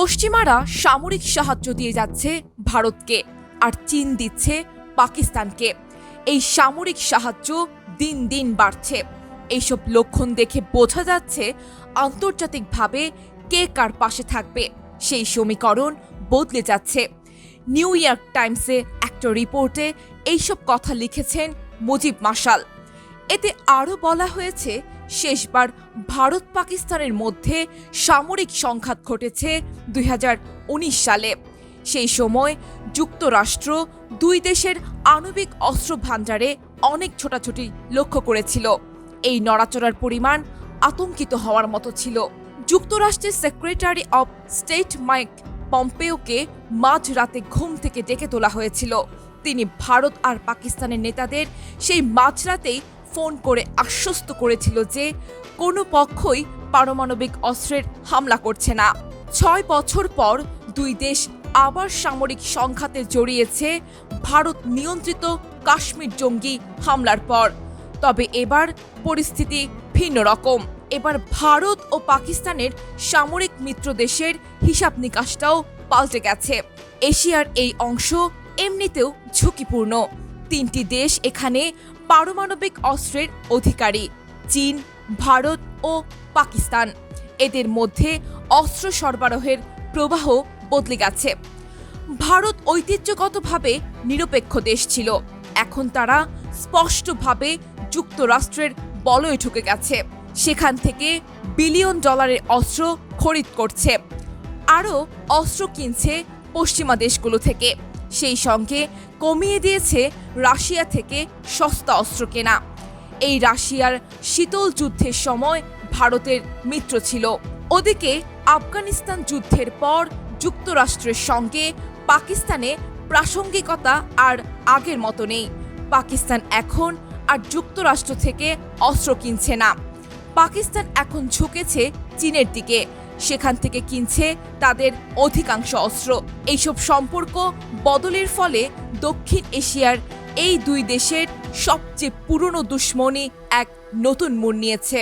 পশ্চিমারা সামরিক সাহায্য দিয়ে যাচ্ছে ভারতকে আর চীন দিচ্ছে পাকিস্তানকে। এই সামরিক সাহায্য দিন দিন বাড়ছে। এইসব লক্ষণ দেখে বোঝা যাচ্ছে আন্তর্জাতিকভাবে কে কার পাশে থাকবে। সেই সমীকরণ বদলে যাচ্ছে। নিউ ইয়র্ক টাইমসে একটা রিপোর্টে এইসব কথা লিখেছেন মুজিব মাসাল এতে আরও বলা হয়েছে শেষবার ভারত পাকিস্তানের মধ্যে সামরিক সংঘাত ঘটেছে দুই হাজার উনিশ সালে। সেই সময় যুক্তরাষ্ট্র দুই দেশের আণবিক অস্ত্র ভাণ্ডারে অনেক ছোটাছুটি লক্ষ্য করেছিল। এই নড়াচড়ার পরিমাণ আতঙ্কিত হওয়ার মতো ছিল। যুক্তরাষ্ট্রের সেক্রেটারি অব স্টেট মাইক পম্পেওকে মাঝরাতে ঘুম থেকে ডেকে তোলা হয়েছিল। তিনি ভারত আর পাকিস্তানের নেতাদের সেই মাঝরাতেই ফোন করে আশ্বস্ত করেছিল যে কোনো পক্ষই পারমাণবিক অস্ত্রের হামলা করছে না। ছয় বছর পর দুই দেশ আবার সামরিক সংঘাতে জড়িয়েছে ভারত নিয়ন্ত্রিত কাশ্মীর জঙ্গি হামলার পর। তবে এবার পরিস্থিতি ভিন্ন রকম। এবার ভারত ও পাকিস্তানের সামরিক মিত্র দেশের হিসাব নিকাশটাও পাল্টে গেছে। এশিয়ার এই অংশ এমনিতেও ঝুঁকিপূর্ণ। তিনটি দেশ এখানে পারমাণবিক অস্ত্রের অধিকারী, চীন, ভারত ও পাকিস্তান। এদের মধ্যে অস্ত্র সরবরাহের প্রবাহ বদলে গেছে। ভারত ঐতিহ্যগতভাবে নিরপেক্ষ দেশ ছিল। এখন তারা স্পষ্টভাবে যুক্তরাষ্ট্রের বলয়ে ঢুকে গেছে। সেখান থেকে বিলিয়ন ডলারের অস্ত্র খরিদ করছে। আরও অস্ত্র কিনছে পশ্চিমা দেশগুলো থেকে। সেই সঙ্গে কমিয়ে দিয়েছে রাশিয়া থেকে সস্তা অস্ত্র কেনা। এই রাশিয়ার শীতল যুদ্ধের সময় ভারতের মিত্র ছিল। ওদিকে আফগানিস্তান যুদ্ধের পর যুক্তরাষ্ট্রের সঙ্গে পাকিস্তানে প্রাসঙ্গিকতা আর আগের মতো নেই। পাকিস্তান এখন আর যুক্তরাষ্ট্র থেকে অস্ত্র কিনছে না। পাকিস্তান এখন ঝুঁকেছে চীনের দিকে। সেখান থেকে কিনছে তাদের অধিকাংশ অস্ত্র। এইসব সম্পর্ক বদলের ফলে দক্ষিণ এশিয়ার এই দুই দেশের সবচেয়ে পুরনো দুশ্মনী এক নতুন মোড় নিয়েছে।